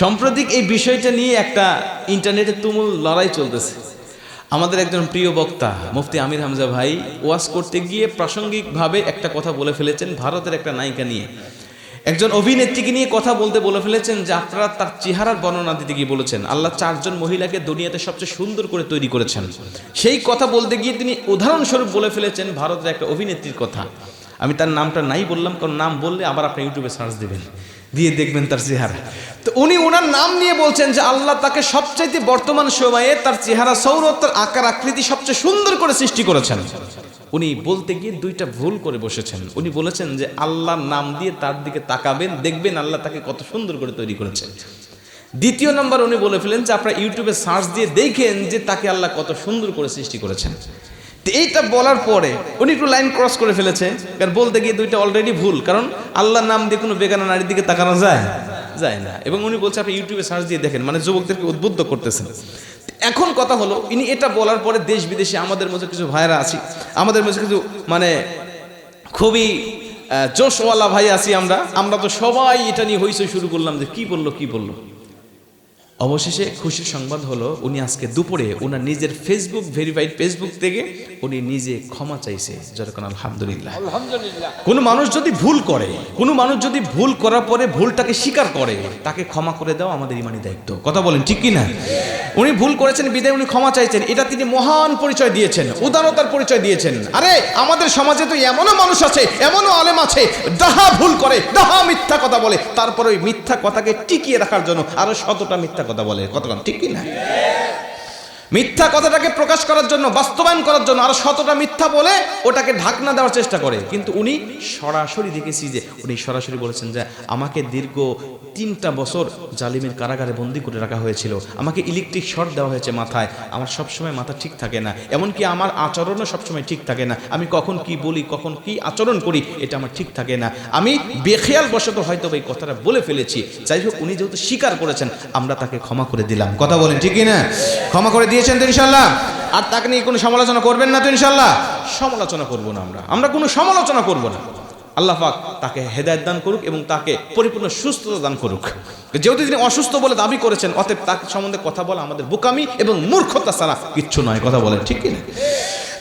সাম্প্রতিক এই বিষয়টা নিয়ে একটা ইন্টারনেটে তুমুল লড়াই চলতেছে। আমাদের একজন প্রিয় বক্তা, মুফতি আমির হামজা ভাই, ওয়াজ করতে গিয়ে প্রাসঙ্গিকভাবে একটা কথা বলে ফেলেছেন ভারতের একটা নায়িকা নিয়ে। একজন অভিনেত্রীকে নিয়ে কথা বলতে বলে ফেলেছেন যে আপনারা তার চেহারার বর্ণনা দিতে গিয়ে বলেছেন, আল্লাহ চারজন মহিলাকে দুনিয়াতে সবচেয়ে সুন্দর করে তৈরি করেছেন। সেই কথা বলতে গিয়ে তিনি উদাহরণস্বরূপ বলে ফেলেছেন ভারতের একটা অভিনেত্রীর কথা। আমি তার নামটা নাই বললাম, কারণ নাম বললে আবার আপনি ইউটিউবে সার্চ দেবেন। দিয়ে দেখবেন তার চেহারা। তো উনি ওনার নাম নিয়ে বলছেন যে আল্লাহ তাকে সবচাইতে বর্তমান সময়ে তার চেহারা, সৌরভ, তার আকার, আকৃতি সবচেয়ে সুন্দর করে সৃষ্টি করেছেন। উনি বলতে গিয়ে দুইটা ভুল করে বসেছেন। উনি বলেছেন যে আল্লাহর নাম দিয়ে তার দিকে তাকাবেন, দেখবেন আল্লাহ তাকে কত সুন্দর করে তৈরি করেছেন। দ্বিতীয় নম্বর উনি বলে ফেলেন যে আপনারা ইউটিউবে সার্চ দিয়ে দেখেন যে তাকে আল্লাহ কত সুন্দর করে সৃষ্টি করেছেন। এইটা বলার পরে উনি একটু লাইন ক্রস করে ফেলেছে, কারণ বলতে গিয়ে দুইটা অলরেডি ভুল, কারণ আল্লাহর নাম দিয়ে কোনো বেগানা নারীর দিকে তাকানো যায় যায় না। এবং উনি বলছে, আপনি ইউটিউবে সার্চ দিয়ে দেখেন মানে যুবকদেরকে উদ্বুদ্ধ করতেছেন। এখন কথা হলো, ইনি এটা বলার পরে দেশ বিদেশে আমাদের মধ্যে কিছু ভাইরা আছি, আমাদের মধ্যে কিছু মানে খুবই জোশওয়ালা ভাই আছি আমরা আমরা তো সবাই এটা নিয়ে হইচই শুরু করলাম যে কি বলল কি বলল। অবশেষে খুশির সংবাদ হলো উনি আজকে দুপুরে ওনার নিজের ফেসবুক ভেরিফাইড ফেসবুক থেকে উনি নিজে ক্ষমা চাইছে। যেরকম আলহামদুলিল্লাহ। আলহামদুলিল্লাহ। কোনো মানুষ যদি ভুল করে কোনো মানুষ যদি ভুল করার পরে ভুলটাকে স্বীকার করে তাকে ক্ষমা করে দেওয়া আমাদের ইমানি দায়িত্ব। কথা বলেন ঠিক কি না উনি ভুল করেছেন বিদায় উনি ক্ষমা চাইছেন। এটা তিনি মহান পরিচয় দিয়েছেন উদারতার পরিচয় দিয়েছেন। আরে আমাদের সমাজে তো এমনও মানুষ আছে এমনও আলেম আছে দাহা ভুল করে দাহা মিথ্যা কথা বলে তারপরে ওই মিথ্যা কথাকে টিকিয়ে রাখার জন্য আরও শতটা মিথ্যা কথা বলে। কতক্ষণ? ঠিক কি না মিথ্যা কথাটাকে প্রকাশ করার জন্য, বাস্তবায়ন করার জন্য আর শতটা মিথ্যা বলে ওটাকে ঢাকনা দেওয়ার চেষ্টা করে। কিন্তু উনি সরাসরি দেখেছি যে, উনি সরাসরি বলেছেন যে, আমাকে দীর্ঘ তিনটা বছর জালিমের কারাগারে বন্দি করে রাখা হয়েছিল। আমাকে ইলেকট্রিক শর্ট দেওয়া হয়েছে মাথায়। আমার সবসময় মাথা ঠিক থাকে না। এমনকি আমার আচরণও সবসময় ঠিক থাকে না। আমি কখন কি বলি, কখন কি আচরণ করি, এটা আমার ঠিক থাকে না। আমি বেখেয়াল বশত হয়তো এই কথাটা বলে ফেলেছি। যাই হোক, উনি যেহেতু স্বীকার করেছেন, আমরা তাকে ক্ষমা করে দিলাম। কথা বলেন ঠিকই না ক্ষমা করে দিয়েছেন তো ইনশাল্লাহ আর তাকে নিয়ে কোনো সমালোচনা করবেন না তো ইনশাল্লাহ সমালোচনা করব না আমরা। আমরা কোনো সমালোচনা করব না। আল্লাহ পাক তাকে হেদায়ত দান করুক এবং তাকে পরিপূর্ণ সুস্থতা দান করুক। যেহেতু তিনি অসুস্থ বলে দাবি করেছেন, অতএব তার সম্বন্ধে কথা বলা আমাদের বোকামি এবং মূর্খতা ছাড়া কিচ্ছু নয়, কথা বলেন, ঠিক কিনা